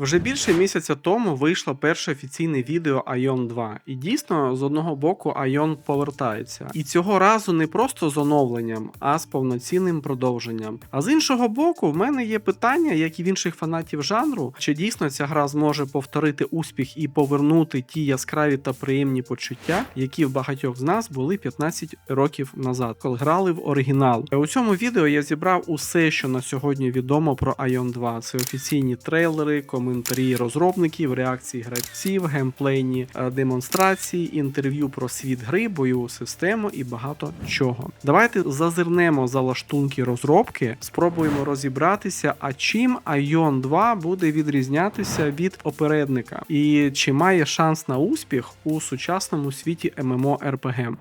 Вже більше місяця тому вийшло перше офіційне відео Ion 2, і дійсно з одного боку Ion повертається. І цього разу не просто з оновленням, а з повноцінним продовженням. А з іншого боку, в мене є питання, як і в інших фанатів жанру, чи дійсно ця гра зможе повторити успіх і повернути ті яскраві та приємні почуття, які в багатьох з нас були 15 років назад, коли грали в оригінал. У цьому відео я зібрав усе, що на сьогодні відомо про Ion 2. Це офіційні трейлери, коментарі розробників, реакції гравців, геймплейні е, демонстрації, інтерв'ю про світ гри, бойову систему і багато чого. Давайте зазирнемо за лаштунки розробки, спробуємо розібратися, а чим Ion 2 буде відрізнятися від попередника, і чи має шанс на успіх у сучасному світі MMORPG.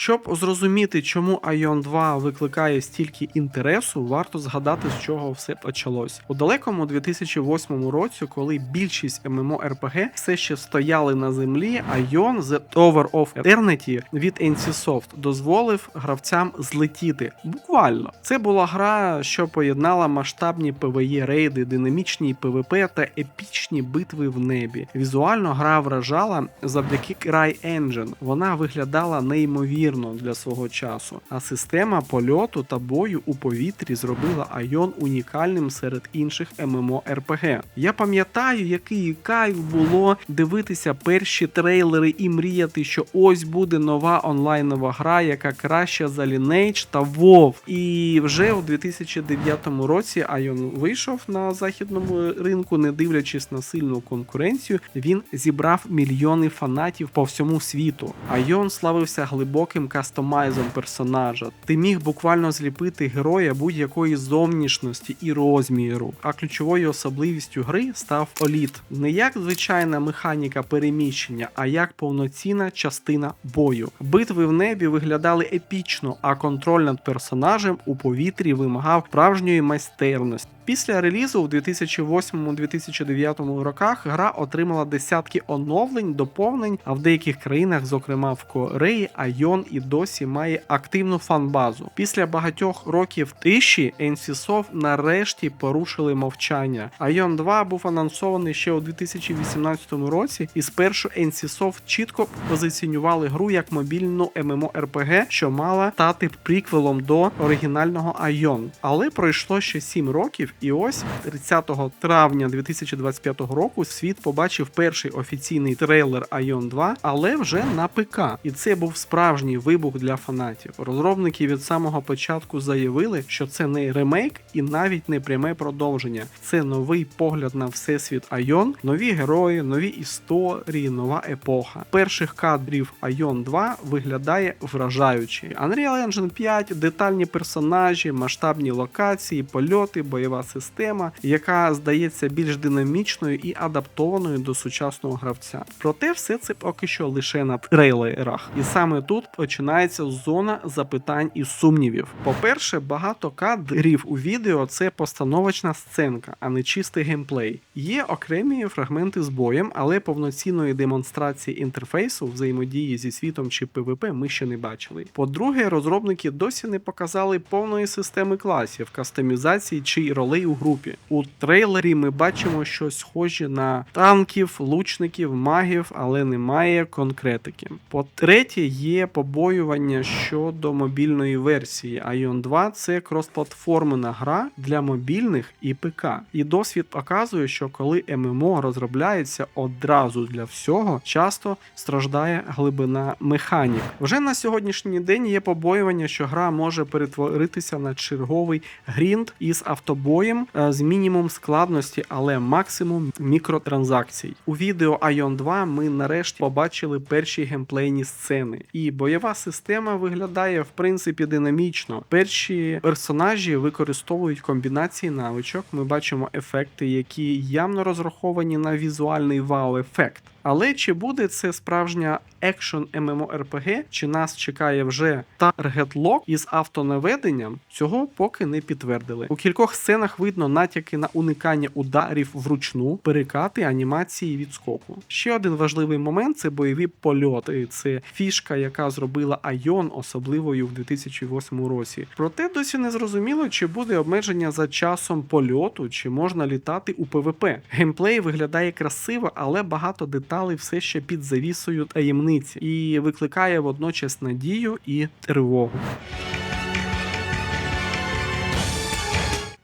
Щоб зрозуміти, чому Ion 2 викликає стільки інтересу, варто згадати, з чого все почалось. У далекому 2008 році, коли більшість MMORPG все ще стояли на землі, Ion The Tower of Eternity від NCSoft дозволив гравцям злетіти. Буквально, це була гра, що поєднала масштабні PvE рейди, динамічні PvP та епічні битви в небі. Візуально гра вражала завдяки CryEngine. Вона виглядала неймовірно для свого часу, а система польоту та бою у повітрі зробила Айон унікальним серед інших MMORPG. Я пам'ятаю, який кайф було дивитися перші трейлери і мріяти, що ось буде нова онлайнова гра, яка краща за Lineage та WoW. І вже у 2009 році Айон вийшов на західному ринку, не дивлячись на сильну конкуренцію, він зібрав мільйони фанатів по всьому світу. Айон славився глибоким кастомайзом персонажа. Ти міг буквально зліпити героя будь-якої зовнішності і розміру. А ключовою особливістю гри став Оліт. Не як звичайна механіка переміщення, а як повноцінна частина бою. Битви в небі виглядали епічно, а контроль над персонажем у повітрі вимагав справжньої майстерності. Після релізу у 2008-2009 роках гра отримала десятки оновлень, доповнень, а в деяких країнах, зокрема в Кореї, Айон і досі має активну фанбазу. Після багатьох років тиші NCSoft нарешті порушили мовчання. Айон 2 був анонсований ще у 2018 році, і спершу NCSoft чітко позиціонували гру як мобільну MMORPG, що мала стати приквелом до оригінального Айон. Але пройшло ще 7 років, і ось 30 травня 2025 року світ побачив перший офіційний трейлер Айон 2, але вже на ПК. І це був справжній вибух для фанатів. Розробники від самого початку заявили, що це не ремейк і навіть не пряме продовження. Це новий погляд на всесвіт Айон, нові герої, нові історії, нова епоха. Перших кадрів Айон 2 виглядає вражаюче. Unreal Engine 5, детальні персонажі, масштабні локації, польоти, бойова система, яка здається більш динамічною і адаптованою до сучасного гравця. Проте все це поки що лише на трейлерах. І саме тут починається зона запитань і сумнівів. По-перше, багато кадрів у відео це постановочна сценка, а не чистий геймплей. Є окремі фрагменти з боєм, але повноцінної демонстрації інтерфейсу взаємодії зі світом чи PvP ми ще не бачили. По-друге, розробники досі не показали повної системи класів, кастомізації чи ролей у групі. У трейлері ми бачимо щось схоже на танків, лучників, магів, але немає конкретики. По-третє, є побоювання щодо мобільної версії. Ion 2 це кросплатформена гра для мобільних і ПК. І досвід показує, що коли ММО розробляється одразу для всього, часто страждає глибина механік. Вже на сьогоднішній день є побоювання, що гра може перетворитися на черговий грінд із автобоєм е, з мінімум складності, але максимум мікротранзакцій. У відео Ion 2 ми нарешті побачили перші геймплейні сцени, і бойова система виглядає в принципі динамічно. Перші персонажі використовують комбінації навичок. Ми бачимо ефекти, які явно розраховані на візуальний вау-ефект. Але чи буде це справжня екшн MMORPG, чи нас чекає вже таргет лок із автонаведенням, цього поки не підтвердили. У кількох сценах видно натяки на уникання ударів вручну, перекати, анімації відскоку. Ще один важливий момент це бойові польоти. Це фішка, яка зробила Айон особливою в 2008 році. Проте досі не зрозуміло, чи буде обмеження за часом польоту, чи можна літати у ПВП. Геймплей виглядає красиво, але багато деталей все ще під завісою таємниці і викликає водночас надію і тривогу.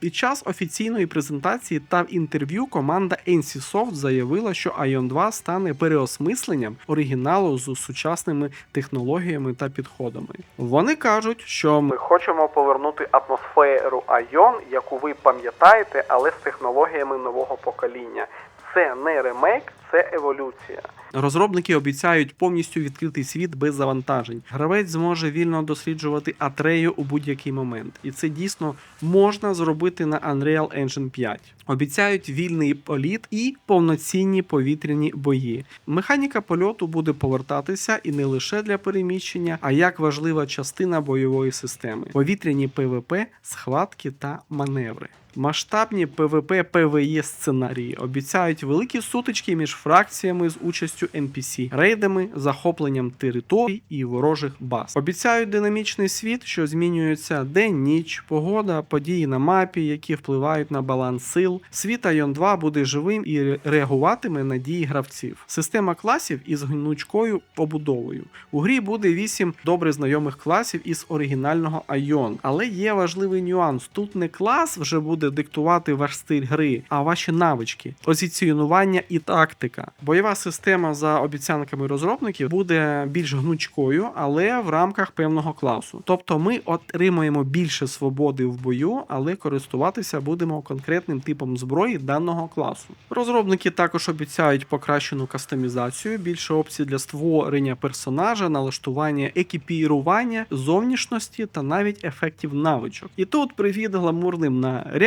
Під час офіційної презентації та в інтерв'ю команда NCSoft заявила, що Ion 2 стане переосмисленням оригіналу з сучасними технологіями та підходами. Вони кажуть, що ми хочемо повернути атмосферу Ion, яку ви пам'ятаєте, але з технологіями нового покоління. Це не ремейк, це еволюція. Розробники обіцяють повністю відкритий світ без завантажень. Гравець зможе вільно досліджувати Атрею у будь-який момент, і це дійсно можна зробити на Unreal Engine 5. Обіцяють вільний політ і повноцінні повітряні бої. Механіка польоту буде повертатися і не лише для переміщення, а як важлива частина бойової системи: повітряні ПВП, схватки та маневри. Масштабні PvE сценарії обіцяють великі сутички між фракціями з участю NPC, рейдами, захопленням територій і ворожих баз. Обіцяють динамічний світ, що змінюється день, ніч, погода, події на мапі, які впливають на баланс сил. Світ Ion 2 буде живим і реагуватиме на дії гравців. Система класів із гнучкою побудовою. У грі буде 8 добре знайомих класів із оригінального Ion. Але є важливий нюанс: тут не клас вже буде диктувати ваш стиль гри, а ваші навички, позиціонування і тактика. Бойова система за обіцянками розробників буде більш гнучкою, але в рамках певного класу. Тобто ми отримаємо більше свободи в бою, але користуватися будемо конкретним типом зброї даного класу. Розробники також обіцяють покращену кастомізацію, більше опцій для створення персонажа, налаштування екіпірування, зовнішності та навіть ефектів навичок. І тут привіт гламурним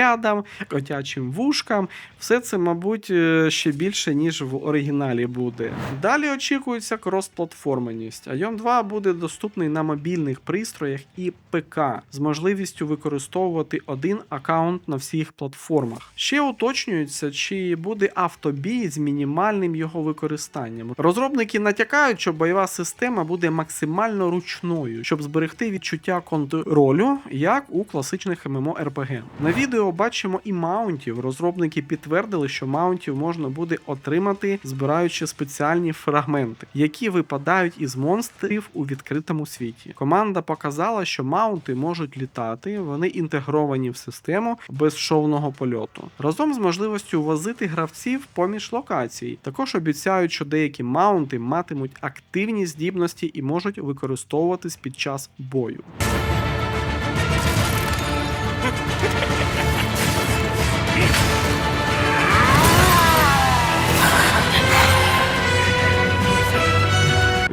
нарядам, котячим вушкам, все це, мабуть, е, ще більше, ніж в оригіналі буде. Далі очікується кросплатформеність. Ion 2 буде доступний на мобільних пристроях і ПК з можливістю використовувати один аккаунт на всіх платформах. Ще уточнюється, чи буде автобій з мінімальним його використанням. Розробники натякають, що бойова система буде максимально ручною, щоб зберегти відчуття контролю, як у класичних MMORPG. На відео бачимо і маунтів. Розробники підтвердили, що маунтів можна буде отримати, збираючи спеціальні фрагменти, які випадають із монстрів у відкритому світі. Команда показала, що маунти можуть літати, вони інтегровані в систему безшовного польоту. Разом з можливістю возити гравців поміж локацій. Також обіцяють, що деякі маунти матимуть активні здібності і можуть використовуватись під час бою.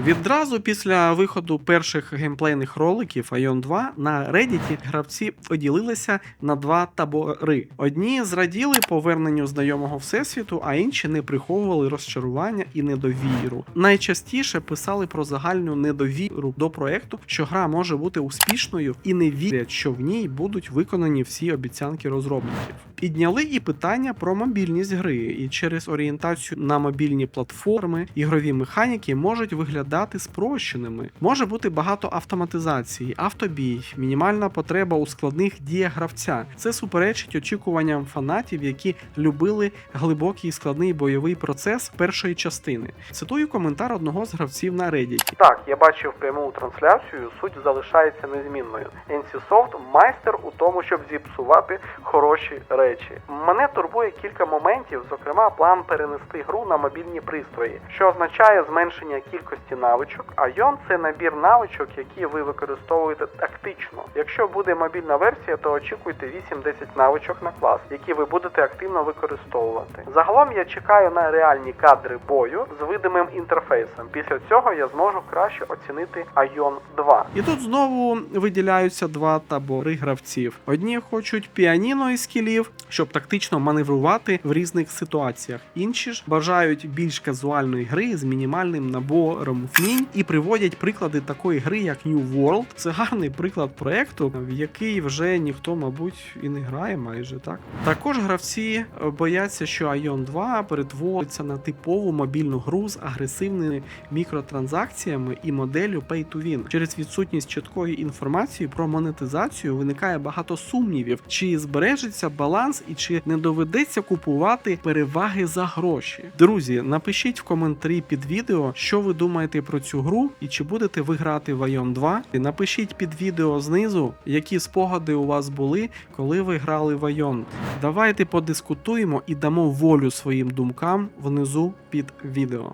Відразу після виходу перших геймплейних роликів Ion 2 на Reddit гравці поділилися на два табори. Одні зраділи поверненню знайомого всесвіту, а інші не приховували розчарування і недовіру. Найчастіше писали про загальну недовіру до проекту, що гра може бути успішною і не вірять, що в ній будуть виконані всі обіцянки розробників. Підняли і питання про мобільність гри, і через орієнтацію на мобільні платформи ігрові механіки можуть виглядати спрощеними. Може бути багато автоматизації, автобій, мінімальна потреба у складних діях гравця. Це суперечить очікуванням фанатів, які любили глибокий і складний бойовий процес першої частини. Цитую коментар одного з гравців на Reddit. Так, я бачив пряму трансляцію. Суть залишається незмінною. NCSoft майстер у тому, щоб зіпсувати хороші речі. Мене турбує кілька моментів, зокрема, план перенести гру на мобільні пристрої, що означає зменшення кількості навичок. Айон це набір навичок, які ви використовуєте тактично. Якщо буде мобільна версія, то очікуйте 8-10 навичок на клас, які ви будете активно використовувати. Загалом я чекаю на реальні кадри бою з видимим інтерфейсом. Після цього я зможу краще оцінити Айон 2. І тут знову виділяються два табори гравців. Одні хочуть піаніно і скілів, щоб тактично маневрувати в різних ситуаціях. Інші ж бажають більш казуальної гри з мінімальним набором вмінь і приводять приклади такої гри, як New World. Це гарний приклад проекту, в який вже ніхто, мабуть, і не грає майже так. Також гравці е, бояться, що Ion 2 перетвориться на типову мобільну гру з агресивними мікротранзакціями і моделлю Pay to Win. Через відсутність чіткої інформації про монетизацію виникає багато сумнівів, чи збережеться баланс і чи не доведеться купувати переваги за гроші. Друзі, напишіть в коментарі під відео, що ви думаєте про цю гру і чи будете ви грати в Ion 2. І напишіть під відео знизу, які спогади у вас були, коли ви грали в Ion. Давайте подискутуємо і дамо волю своїм думкам внизу під відео.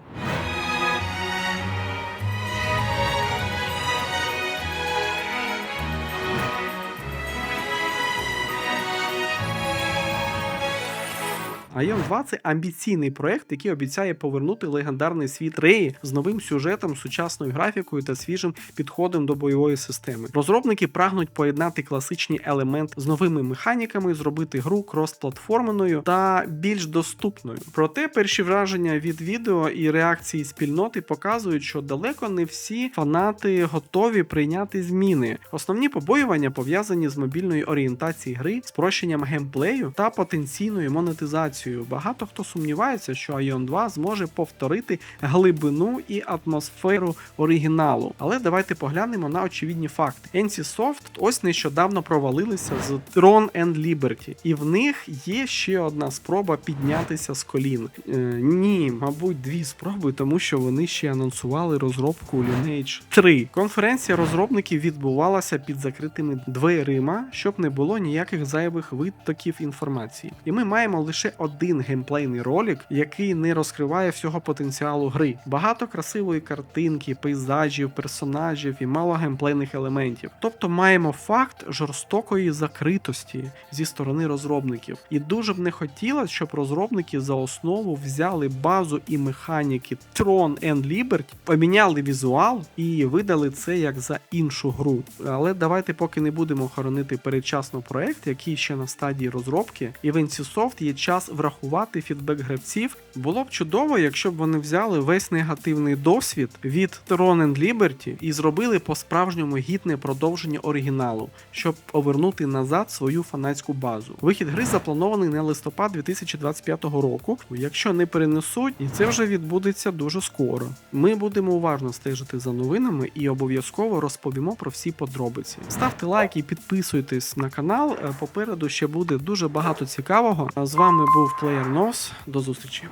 Ion 2 це амбіційний проект, який обіцяє повернути легендарний світ Реї з новим сюжетом, сучасною графікою та свіжим підходом до бойової системи. Розробники прагнуть поєднати класичні елементи з новими механіками, зробити гру крос-платформеною та більш доступною. Проте перші враження від відео і реакції спільноти показують, що далеко не всі фанати готові прийняти зміни. Основні побоювання пов'язані з мобільною орієнтацією гри, спрощенням геймплею та потенційною монетизацією. Багато хто сумнівається, що Ion 2 зможе повторити глибину і атмосферу оригіналу. Але давайте поглянемо на очевидні факти. NCSoft ось нещодавно провалилися з Tron and Liberty, і в них є ще одна спроба піднятися з колін. Е, ні, мабуть, дві спроби, тому що вони ще анонсували розробку Lineage 3. Конференція розробників відбувалася під закритими дверима, щоб не було ніяких зайвих витоків інформації. І ми маємо лише один геймплейний ролик, який не розкриває всього потенціалу гри. Багато красивої картинки, пейзажів, персонажів і мало геймплейних елементів. Тобто маємо факт жорстокої закритості зі сторони розробників. І дуже б не хотілося, щоб розробники за основу взяли базу і механіки Tron and Liberty, поміняли візуал і видали це як за іншу гру. Але давайте поки не будемо хоронити передчасно проект, який ще на стадії розробки, і в NCSoft є час врахувати фідбек гравців. Було б чудово, якщо б вони взяли весь негативний досвід від Tron and Liberty і зробили по-справжньому гідне продовження оригіналу, щоб повернути назад свою фанатську базу. Вихід гри запланований на листопад 2025 року. Якщо не перенесуть, і це вже відбудеться дуже скоро. Ми будемо уважно стежити за новинами і обов'язково розповімо про всі подробиці. Ставте лайк і підписуйтесь на канал. Е, Попереду ще буде дуже багато цікавого. З вами був Player Нос. До зустрічі.